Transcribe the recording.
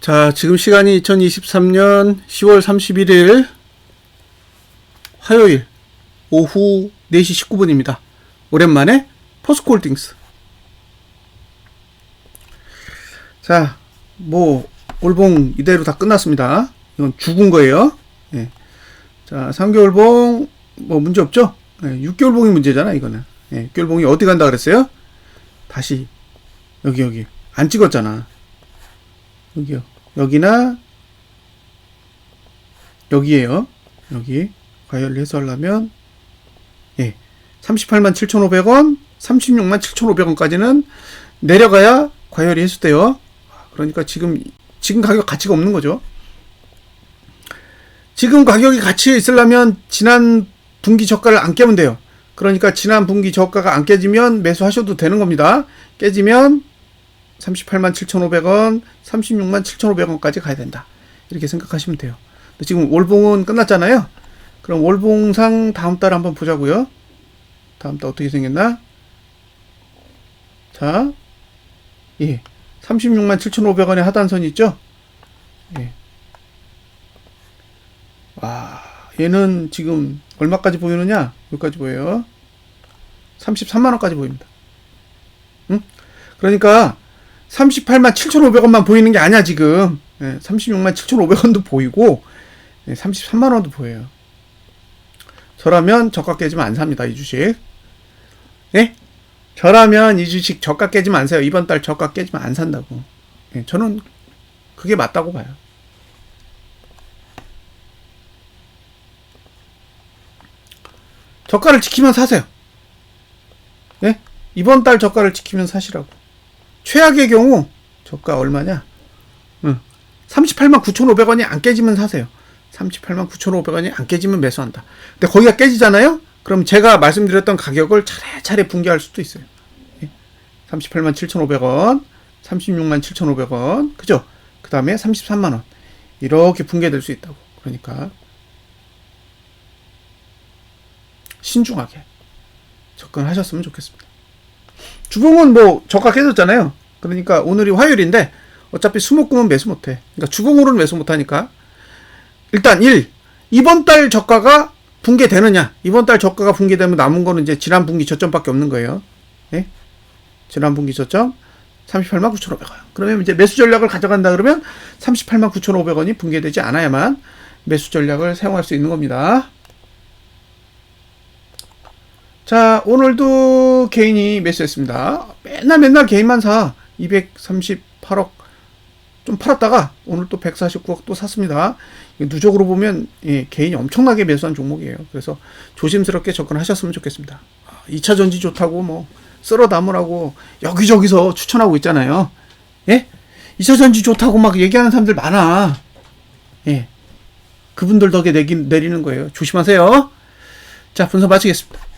자, 지금 시간이 2023년 10월 31일 화요일 오후 4시 19분입니다. 오랜만에 포스코홀딩스. 자, 뭐 올봉 이대로 다 끝났습니다. 이건 죽은 거예요. 예. 자, 3개월봉 뭐 문제 없죠? 예, 6개월봉이 문제잖아, 이거는. 예, 6개월봉이 어디 간다 그랬어요? 다시 여기 여기 안 찍었잖아. 여기요. 여기나 여기에요. 여기 과열을 해소하려면 예. 38만 7,500원, 36만 7,500원까지는 내려가야 과열이 해소돼요. 그러니까 지금 지금 가격 가치가 없는 거죠. 지금 가격이 가치에 있으려면 지난 분기 저가를 안 깨면 돼요. 그러니까 지난 분기 저가가 안 깨지면 매수하셔도 되는 겁니다. 깨지면 38만 7,500원, 36만 7,500원까지 가야 된다. 이렇게 생각하시면 돼요. 지금 월봉은 끝났잖아요. 그럼 월봉상 다음 달 한번 보자고요. 다음 달 어떻게 생겼나? 자, 예, 36만 7,500원의 하단선이 있죠? 예. 와, 얘는 지금 얼마까지 보이느냐? 여기까지 보여요. 33만 원까지 보입니다. 응? 그러니까 38만 7,500원만 보이는 게 아니야 지금. 예, 36만 7,500원도 보이고 예, 33만 원도 보여요. 저라면 저가 깨지면 안 삽니다 이 주식. 예? 저라면 이 주식 저가 깨지면 안 사요. 이번 달 저가 깨지면 안 산다고. 예, 저는 그게 맞다고 봐요. 저가를 지키면 사세요. 예? 이번 달 저가를 지키면 사시라고. 최악의 경우 저가 얼마냐? 응. 38만 9,500원이 안 깨지면 사세요. 38만 9,500원이 안 깨지면 매수한다. 근데 거기가 깨지잖아요? 그럼 제가 말씀드렸던 가격을 차례차례 붕괴할 수도 있어요. 예? 38만 7,500원, 36만 7,500원, 그죠? 그 다음에 33만 원. 이렇게 붕괴될 수 있다고. 그러니까 신중하게 접근하셨으면 좋겠습니다. 주봉은 뭐 저가 깨졌잖아요. 그러니까 오늘이 화요일인데 어차피 수목금은 매수 못해. 그러니까 주봉으로는 매수 못하니까 일단 1. 이번 달 저가가 붕괴되느냐? 이번 달 저가가 붕괴되면 남은 거는 이제 지난 분기 저점밖에 없는 거예요. 예? 지난 분기 저점 38만 9,500원. 그러면 이제 매수 전략을 가져간다 그러면 38만 9,500원이 붕괴되지 않아야만 매수 전략을 사용할 수 있는 겁니다. 자, 오늘도 개인이 매수했습니다. 맨날 맨날 개인만 사. 238억 좀 팔았다가 오늘 또 149억 또 샀습니다. 누적으로 보면 예, 개인이 엄청나게 매수한 종목이에요. 그래서 조심스럽게 접근하셨으면 좋겠습니다. 2차 전지 좋다고 뭐 쓸어 담으라고 여기저기서 추천하고 있잖아요. 예? 2차 전지 좋다고 막 얘기하는 사람들 많아. 예. 그분들 덕에 내기, 내리는 거예요. 조심하세요. 자, 분석 마치겠습니다.